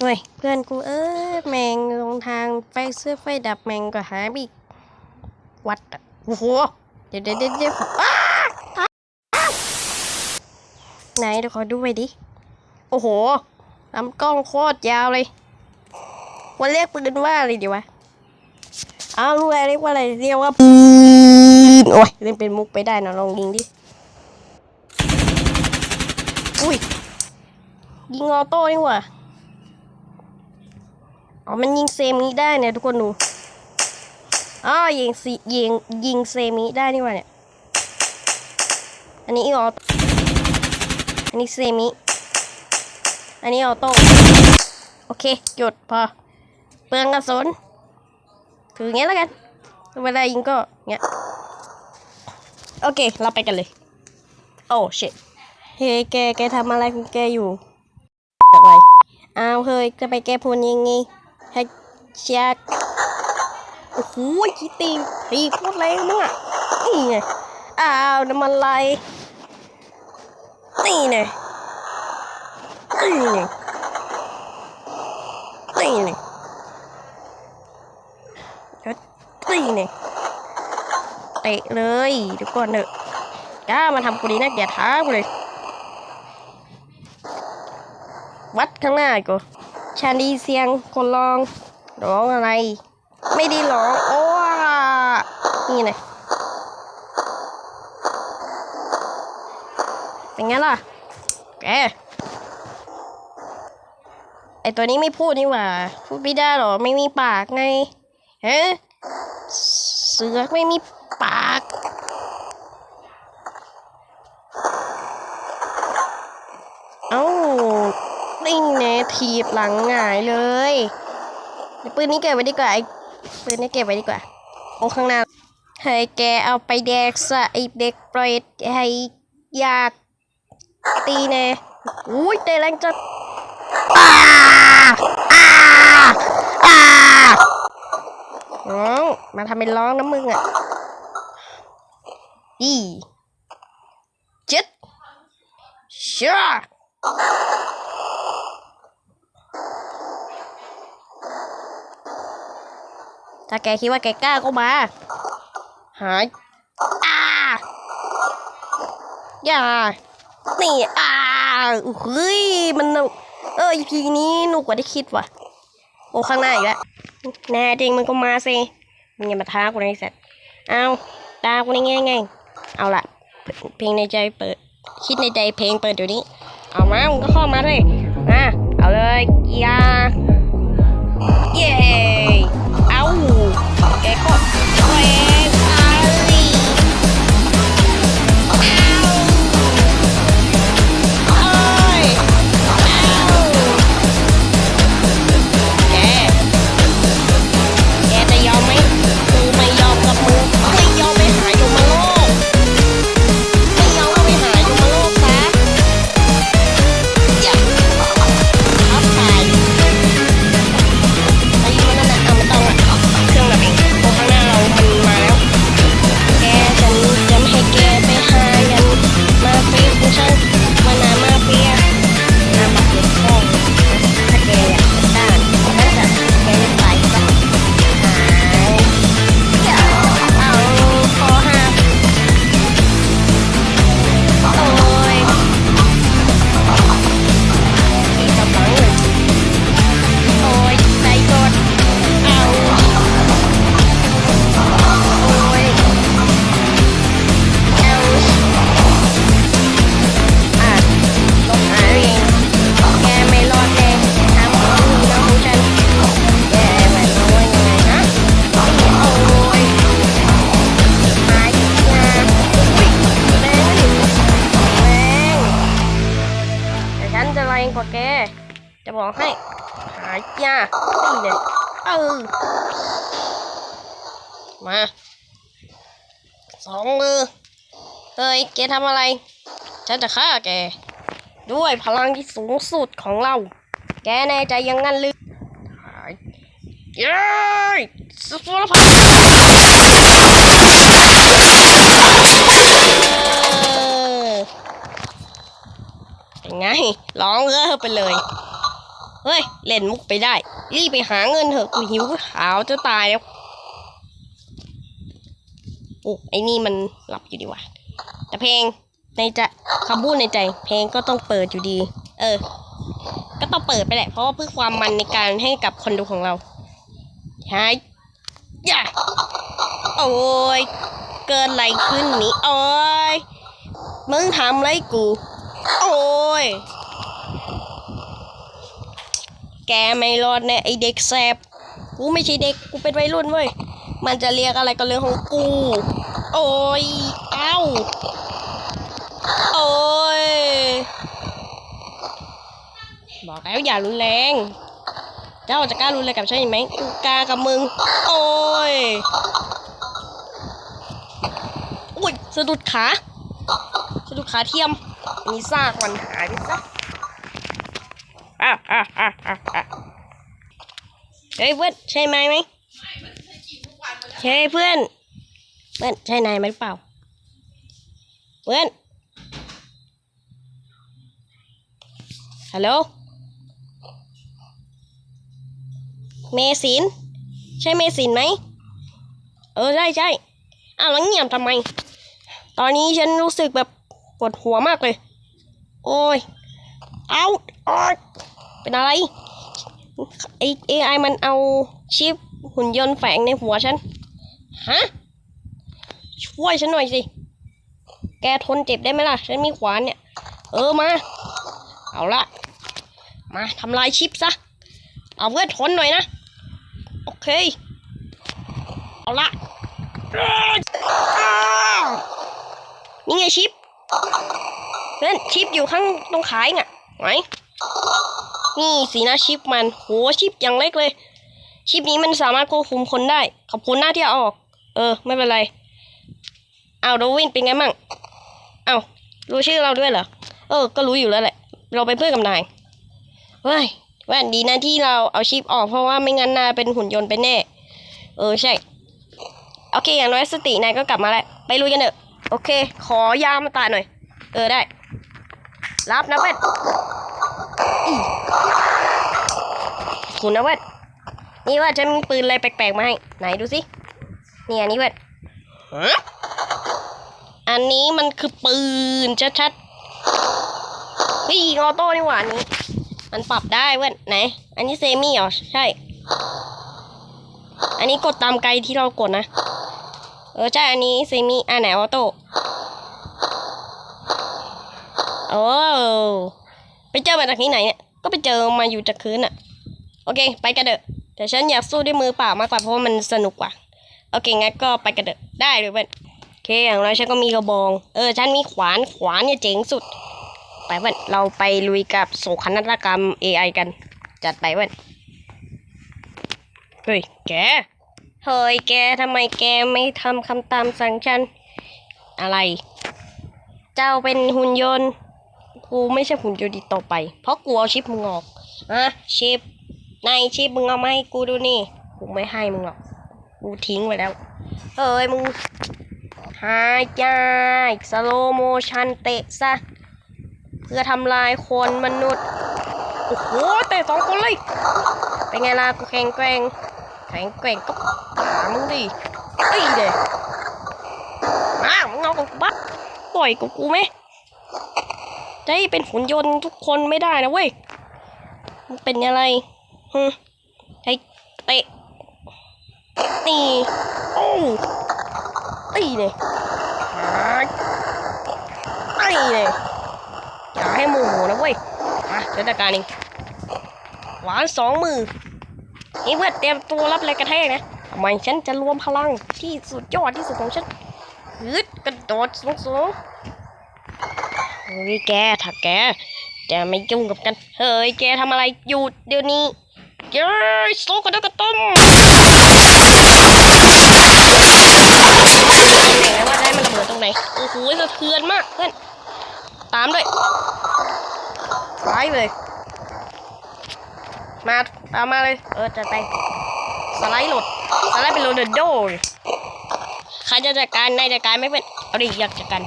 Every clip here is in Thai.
เฮ้ยเพื่อนกูเอ้ยแมงลงทางไฟเสื้อไฟดับแมงก็หายไปอีกวัดอะโอ้โหเดี๋ยวเดี๋ยวเดี๋ยวเดี๋ยวอ้าอ้าไหนเดี๋ยวขอดูไปดิ โอ้โหลำกล้องโคตรยาวเลย วันเรียกปืนว่าอะไรดีวะอ้าวรู้อะไรเรียกว่าอะไรเรียกว่าปืนโอ้ยเล่นเป็นมุกไปได้นะลองยิงดิอุ้ยยิงออโต้นี่หว่า อ๋อมันยิงเซมิได้เนี่ยทุกคนดูอ๋อยิงซียิงยิงเซมิได้นี่ว่าเนี่ย อันนี้ออโต้อันนี้เซมิ อันนี้ออโต้ โอเค หยุดพอ เปลืองกระสุนถืออย่างเงี้ยแล้วกันเวลายิงก็เงี้ย โอเค เราไปกันเลย โอ้ชิตเฮ้ยแก แกทำอะไรของแกอยู่อะไรอ้าว เฮ้ย จะไปแกพูนยังไง ให้เชียร์โอ้โหคิดตีตีโคตรแรงมึงอะนี่ไงอ้าวน้ำมันไหลนี่ไงนี่ไงนี่ไงนี่ไงเตะเลยเดี๋ยวก่อนเถอะกล้ามาทำกูดีนักท้ากูเลย วัดข้างหน้ากู ชาดีเสียงคนร้องร้องอะไร ไม่ได้ร้องโอ้นี่ไงเป็นไงล่ะแกไอตัวนี้ไม่พูดนี่หว่า พูดไม่ได้หรอ ไม่มีปากไงเฮ้เสือกไม่มีปาก เอ้านี่ แน่ทีบหลังหงายเลยปืนนี้เก็บไว้ดีกว่าไอ้ปืนนี้เก็บไว้ดีกว่าโอ้ข้างหน้าให้แกเอาไปแดกซะไอ้เด็กเปรตให้อยากตีแน่อุ้ยเตะแรงจัดอ้าอ้าอ้าร้องมาทำเป็นร้องนะมึงอะอีเจ็ดชา ถ้าแกคิดว่าแกกล้าก็มา หายอ่าอย่า นี่อ่าเฮ้ย มันหนุกเออ EP นี้หนุกกว่าที่คิดว่ะ โอ้ข้างหน้าอีกแล้ว แน่จริงมันก็มาสิมึงอย่ามาท้ากูนะไอ้สัตว์เอาตากูนี่ไงไง เอาละเพลงในใจเปิด คิดในใจเพลงเปิดเดี๋ยวนี้ เอามามึงก็เข้ามาด้วยมาเอาเลยยาเย้ แกกดตัวเอง อให้ หายยานี่เลยเออมาสองมือเฮ้ยแกทำอะไร ฉันจะฆ่าแก ด้วยพลังที่สูงสุดของเรา แกแน่ใจยังงั้นหรือหายเย้ยสุดละพันเป็นไง ร้องเออไปเลย เฮ้ย เล่นมุกไปได้ รีบไปหาเงินเถอะกูหิวขาวจะตายแล้วโอ้ไอ้นี่มันหลับอยู่ดีว่ะแต่เพลงในใจคำพูดในใจ เพลงก็ต้องเปิดอยู่ดี เออ ก็ต้องเปิดไปแหละ เพราะว่าเพื่อความมันในการให้กับคนดูของเราใช่ย่าโอ้ยเกิดอะไรขึ้นนี่โอ้ยมึงทำไรกู โอ้ย แกไม่รอดแน่ไอเด็กแสบกูไม่ใช่เด็กกูเป็นวัยรุ่นเว้ยมันจะเรียกอะไรก็เรื่องของกู โอ้ยเอ้าโอ้ยบอกแล้วอย่ารุนแรง เจ้าจะกล้ารุนแรงกับฉันอีกไหมกูกล้ากับมึง โอ้ยอุ้ยสะดุดขาสะดุดขาเทียมอันนี้ซากมันหายไปซะ อะอะอะอะอะเฮ้ยเพื่อนใช่ไหมไหมใช่เพื่อน เพื่อนใช่นายไหมเปล่า เพื่อน ฮัลโหล เมสิน ใช่เมสินไหม เออใช่ใช่อ้าวแล้วเงียบทำไม ตอนนี้ฉันรู้สึกแบบปวดหัวมากเลย โอ้ย เอาออยเป็นอะไรไอเอไอมันเอาชิปหุ่นยนต์แฝงในหัวฉัน ฮะ ช่วยฉันหน่อยสิ แกทนเจ็บได้ไหมล่ะ ฉันมีขวานเนี่ย เออมา เอาละ มาทำลายชิปซะ เอาเพื่อทนหน่อยนะ โอเค เอาละนี่ไงชิปเพื่อนชิปอยู่ข้างตรงขายน่ะ ไหนนี่สีหน้าชิปมัน โหชิปอย่างเล็กเลย ชิปนี้มันสามารถควบคุมคนได้ ขอบคุณหน้าที่เอาออก เออ ไม่เป็นไร เอาโดวินเป็นไงมั่ง เอารู้ชื่อเราด้วยเหรอ เออ ก็รู้อยู่แล้วแหละ เราเป็นเพื่อนกับนายเฮ้ยแว่นดีนะที่เราเอาชิปออกเพราะว่าไม่งั้นนายเป็นหุ่นยนต์ไปแน่ เออใช่ โอเคอย่างน้อยสตินายก็กลับมาแล้ว ไปลุยกันเถอะ โอเค ขอยามาตาหน่อย เออได้ รับนะเว้ยอีคุณนะเว้ยนี่ว่าจะมีปืนอะไรแปลกๆมาให้ ไหนดูสินี่อันนี้เว้ยฮะอันนี้มันคือปืนชัดๆเฮ้ยยิงออโต้นี่หว่าอันนี้ มันปรับได้เว้ยไหน อันนี้เซมี่เหรอ ใช่ อันนี้กดตามไกลที่เรากดนะ เออใช่ อันนี้เซมิอันไหนออโต้ โอ้ไปเจอมาจากที่ไหนเนี่ยก็ไปเจอมาอยู่จากคืนอะโอเค ไปกันเถอะแต่ฉันอยากสู้ด้วยมือเปล่ามากกว่าเพราะว่ามันสนุกกว่าโอเคงั้นก็ไปกันเถอะได้เลยเพื่อนโอเคอย่างน้อยฉันก็มีกระบองเออฉันมีขวานขวานเนี่ยเจ๋งสุด ไปเพื่อนเราไปลุยกับโศกนาฏกรรม AI กัน จัดไปเพื่อนเฮ้ยแกเฮ้ยแกทำไมแกไม่ทำคำตามสั่งฉันอะไร เจ้าเป็นหุ่นยนต์ กูไม่ใช่หุ่นยนต์อีต่อไป เพราะกูเอาชิปมึงออกอะชิปในชิปมึงเอามาให้กูดูนี่ กูไม่ให้มึงหรอก กูทิ้งไว้แล้วเฮ้ยมึงหายใจสโลโมชันเตะซะ เพื่อทำลายคนมนุษย์ โอ้โหเตะสองคนเลย เป็นไงล่ะกูแข็งแกร่งแข็งแกร่งก็หามึงดิไอ้เด็กมามึงเอาของกูบ้าปล่อยกูกูไหม จะให้เป็นหุ่นยนต์ทุกคนไม่ได้นะเว้ยมึงเป็นอะไรฮึไอ้เตะตีโอ้ตีเลยหาตีเลยอย่าให้โมโหนะเว้ยมาจัดการเองหวานสองมือนี่เพื่อนเตรียมตัวรับแรงกระแทกนะทำไมฉันจะรวมพลังที่สุดยอดที่สุดของฉันฮึดกระโดดสูงสู งเฮ้ยแกถ้าแกจะไม่ยุ่งกับกัน เฮ้ย แกทำอะไรหยุดเดี๋ยวนี้เย้ยโซกระโดดกระต้มไหนว่าได้มันระเบิดตรงไหน โอ้โหสะเทือนมากเพื่อน ตามด้วยซ้ายเลย มา ตามมาเลย เออจะไป สไลด์หลด สไลด์เป็นโรนัลโดใครจะจัดการนายจัดการไม่เป็น เอาดิอยากจัดการ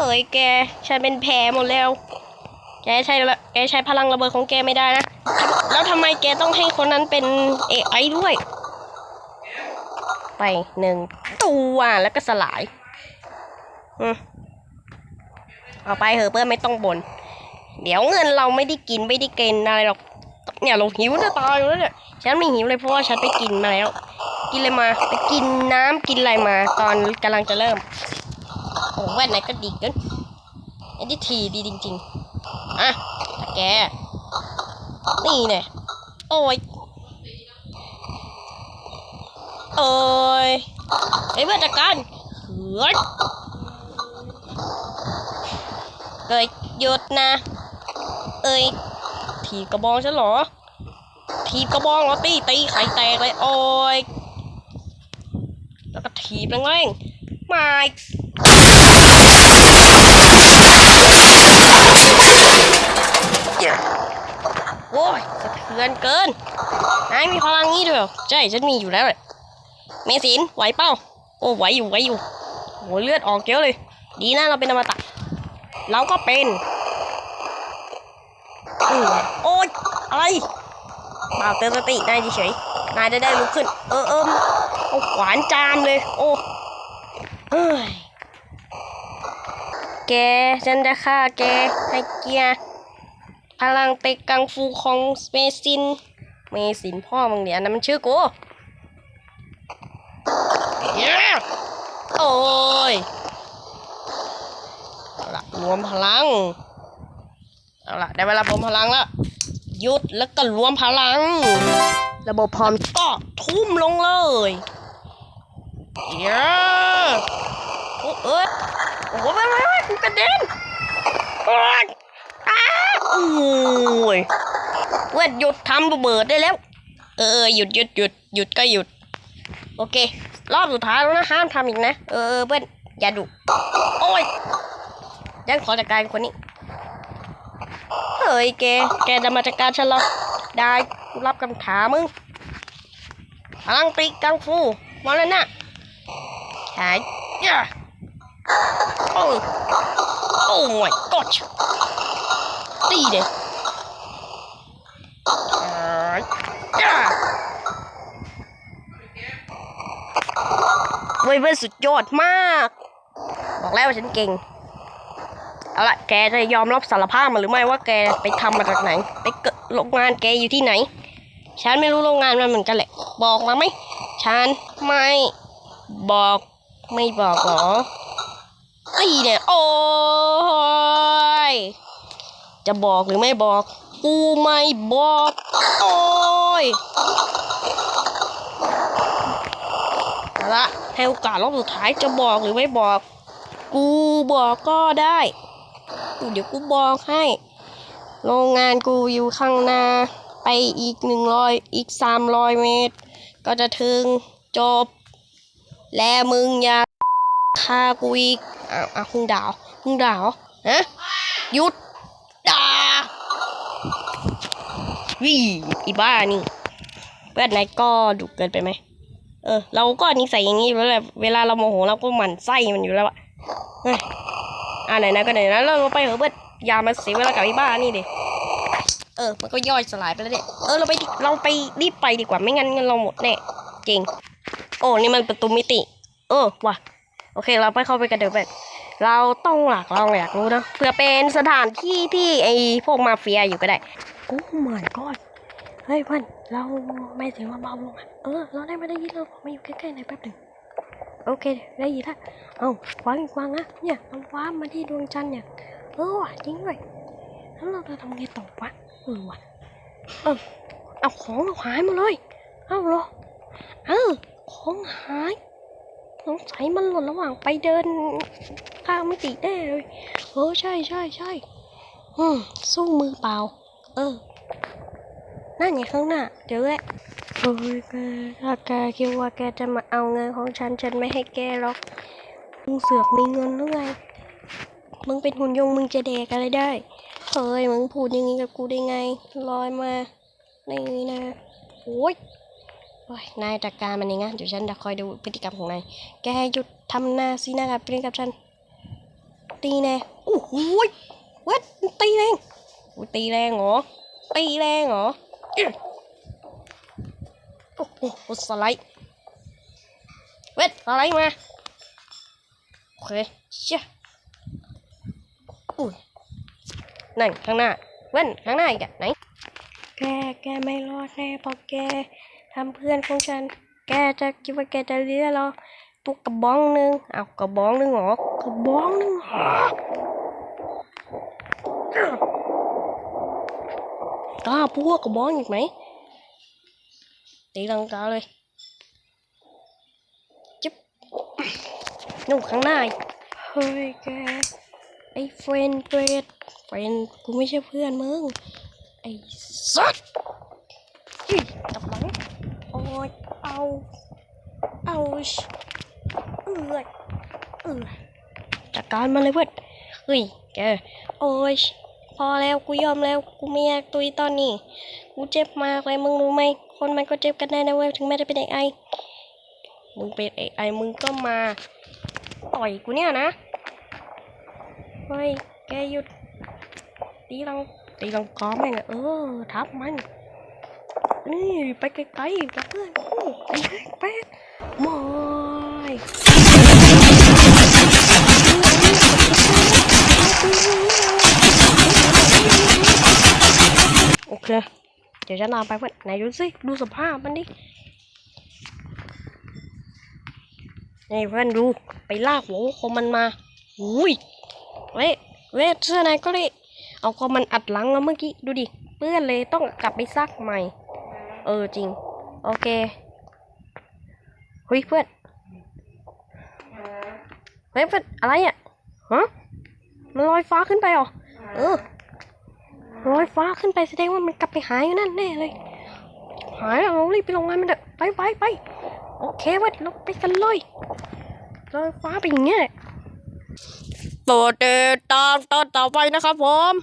ฮ้ยแกฉันเป็นแผลหมดแล้วแกใช้แกใช้พลังระเบิดของแกไม่ได้นะ แล้วทำไมแกต้องให้คนนั้นเป็น AI ด้วย ไปหนึ่งตัวแล้วก็สลายอืมเอาไปเถอะเพื่อนไม่ต้องบน่นเดี๋ยวเงินเราไม่ได้กินไม่ได้เกินอะไรหรอกเนี่ยเราหิวจะตายแล้วเนี่ยฉันไม่หิวเลยเพราะว่าฉันไปกินมาแล้ว กินอะไรมา ไปกินน้ำกินอะไรมา ตอนกำลังจะเริ่ม โอ้แว่นไหนก็ดีกินอันนี้ทีดีจริง ๆ อะตะแก นี่เนี่ยโอ้ย โอ้ยไอ้เพื่อนจัดการเฮ้ยเอ้ยหยุดนะ เอ้ยถีบกระบองฉันเหรอ ถีบกระบองเหรอตีตีไข่แตกเลยโอ้ยแล้วก็ถีบแรงๆ ไม่โอ้ยสะเทือนเกินนายมีพลังงี้ด้วยเหรอใช่ฉันมีอยู่แล้วเลยเมสินไหวเป้า โอ้ไหวอยู่ไหวอยู่โหเลือดออกเยอะเลย ดีนะเราเป็นอมตะเราก็เป็นโอ๊ยอะไรเปล่าเตือนสตินายเฉยๆนายจะได้ลุกขึ้น เออเออเอาขวานจามเลย โอ้เฮ้ยแกฉันจะฆ่าแกให้เกียร์ พลังเตะกังฟูของเมซิน เมซินพ่อมึงเนี่ยอันนั้นมันชื่อกูเย้โอ้ยเอาละรวมพลังเอาละได้เวลารวมพลังแล้วหยุดแล้วก็รวมพลัง ระบบพร้อมก็ทุ่มลงเลยเย้โอ้เอ้ยโอ้โหไม่ไม่ไม่กูกระเด็นโอ้ยอ้าโอ้ยเวทหยุดทำระเบิดได้แล้ว เออหยุดหยุดหยุดหยุดก็หยุด โอเค รอบสุดท้ายแล้วนะห้ามทำอีกนะ เออเพื่อนอย่าดุโอ้ยยันขอจัดการคนนี้เฮ้ยแกแกจะมาจัดการฉันเหรอได้รับคำถามมึงพลังปีกกังฟูมาแล้วนะหายย่าโอ้โอ้ my god ตีเด็หายย่าเว้ยเว้ยสุดยอดมาก บอกแล้วว่าฉันเก่ง เอาละแกจะยอมรับสารภาพมาหรือไม่ว่าแกไปทำมาจากไหน ไปเกิดโรงงานแกอยู่ที่ไหน ฉันไม่รู้โรงงานมันเหมือนกันแหละ บอกมาไหม ฉันไม่บอกไม่บอกหรอไอ้เนี่ย โอ้ จะบอกหรือไม่บอก กูไม่บอก โอ้ยเอาละให้โอกาสรอบสุดท้ายจะบอกหรือไม่บอก กูบอกก็ได้ เดี๋ยวกูบอกให้ โรงงานกูอยู่ข้างหน้า ไปอีกหนึ่งร้อยอีกสามร้อยเมตร ก็จะถึงจบ และมึงอย่าฆ่ากูอีกอ้าวอ้าวมึงด่ามึงด่าเหรอฮะหยุด ด่าวิอีบ้านี่เพื่อนนายก็ดุเกินไปไหมเออ เราก็นิสัยอย่างนี้แล้วแหละเวลาเราโมโหเราก็หมั่นไส้มันอยู่แล้วอะเฮ้ยอ่าไหนนะก็ไหนนะเราไปเหอะเบิดอย่ามาเสียเวลากับอ้บ้านี่ดิเออ มันก็ย่อยสลายไปแล้วเนี่ยเออ เราไป เราไปรีบไปดีกว่า ไม่งั้นเงินเราหมดแน่ จริง โอ้ นี่มันประตูมิติ เออ ว่ะ โอเค เราไปเข้าไปกันเดี๋ยวแบบ เราต้องหลักเราอยากรู้นะเพื่อเป็นสถานที่ที่ไอ้พวกมาเฟียอยู่ก็ได้โอ้ my god เฮ้ยเพื่อนเราไม่เสียงว่าเบาลงอะเออเราได้ไม่ได้ยินเรามาอยู่ใกล้ๆในอยแป๊บหนึ่งโอเคได้ยินละเอาวางอีกวางนะเนี่ยเราว้ามาที่ดวงจันทร์เนี่ยเออว่ะจริงด้วยแล้วเราจะทำไงต่อวะเออว่ะเออเอาของเราหายหมาเลยเอาเหรอเออของหาย สงสัยมันหล่นระหว่างไปเดินข้ามมิติแน่เลยเออใช่ใช่ใช่อืมสู้มือเปล่า เออนั่นไงข้างหน้า เดี๋ยวแหละโอ้ยแกถ้าแกคิดว่าแกจะมาเอาเงินของฉัน ฉันไม่ให้แกหรอก มึงเสือกมีเงินหรือไง มึงเป็นหุ่นยนต์มึงจะแดกอะไรได้ เฮ้ย มึงพูดอย่างนี้กับกูได้ไง ลอยมา นี่นะโอ้ย โอ้ยนายจัดการมันเองนะเดี๋ยวฉันจะคอยดูพฤติกรรมของนาย แกหยุดทำหน้าซีหน้ากับพฤติกรรมฉัน ตีแน่โอ้โหยเวัดตีแรงโอ้ตีแรงเหรอ ตีแรงเหรอ โอ้โหสไลด์เวทสไลมา โอเคเชี่ยอุ้ยนั่นข้างหน้า เว้นข้างหน้าอีกอะไหน แก แกไม่รอดแน่พราะแก ทำเพื่อนของฉัน แกจะคิดว่าแกจะเลี้ยเราตุกกระบองหนึ่งเอากระบองหนึ่งเหรอกระบองหนึ่งเหรอกล้าพูดว่ากระบองอีกไหมตีลังกาเลยจิ๊บนู่นข้างหน้าอีกเฮ้ยแกไอ้เฟรนเฟรดเฟรนกูไม่ใช่เพื่อนมึงไอ้สัตว์อี้กลับหลังโอ้ยเอา เอาชเอือเอือจัดการมันเลยเพื่อนเฮ้ยแกโอ้ยพอแล้วกูยอมแล้วกูไม่อยากตุยตอนนี้ กูเจ็บมากเลยมึงรู้ไหมคนมันก็เจ็บกันได้นะเว้ยถึงแม้จะเป็นเอไอมึงเป็นเอไอมึงก็มา ต่อยกูเนี่ยนะเฮ้ยแกหยุดตีลังตีลังกอแม่งอะเออทับมัน นี่ไปไกลๆกับเพื่อนไปไปมอยโอเค เดี๋ยวจะนำไปเพื่อนไหนดูสิดูสภาพมันดินี่เพื่อนดูไปลากหัวขอมันมาอุ้ยเว้เว้ยเสื้อในก็เลยเอาคอมันอัดหลังแล้วเมื่อกี้ดูดิเปื้อนเลยต้องกลับไปซักใหม่ เออจริง โอเคเฮ้ยเพื่อนเฮ้ยเพื่อนอะไรอะฮะมันลอยฟ้าขึ้นไปหรอเออลอยฟ้าขึ้นไปแสดงว่ามันกลับไปหายอยู่นั่นแน่เลย หายแล้วเรารีบไปโรงงานมันเถอะไปไปไปโอเคเว้ยเราไปกันเลยลอยฟ้าไปอย่างเงี้ยโปรดติดตามตอนต่อไปนะครับผม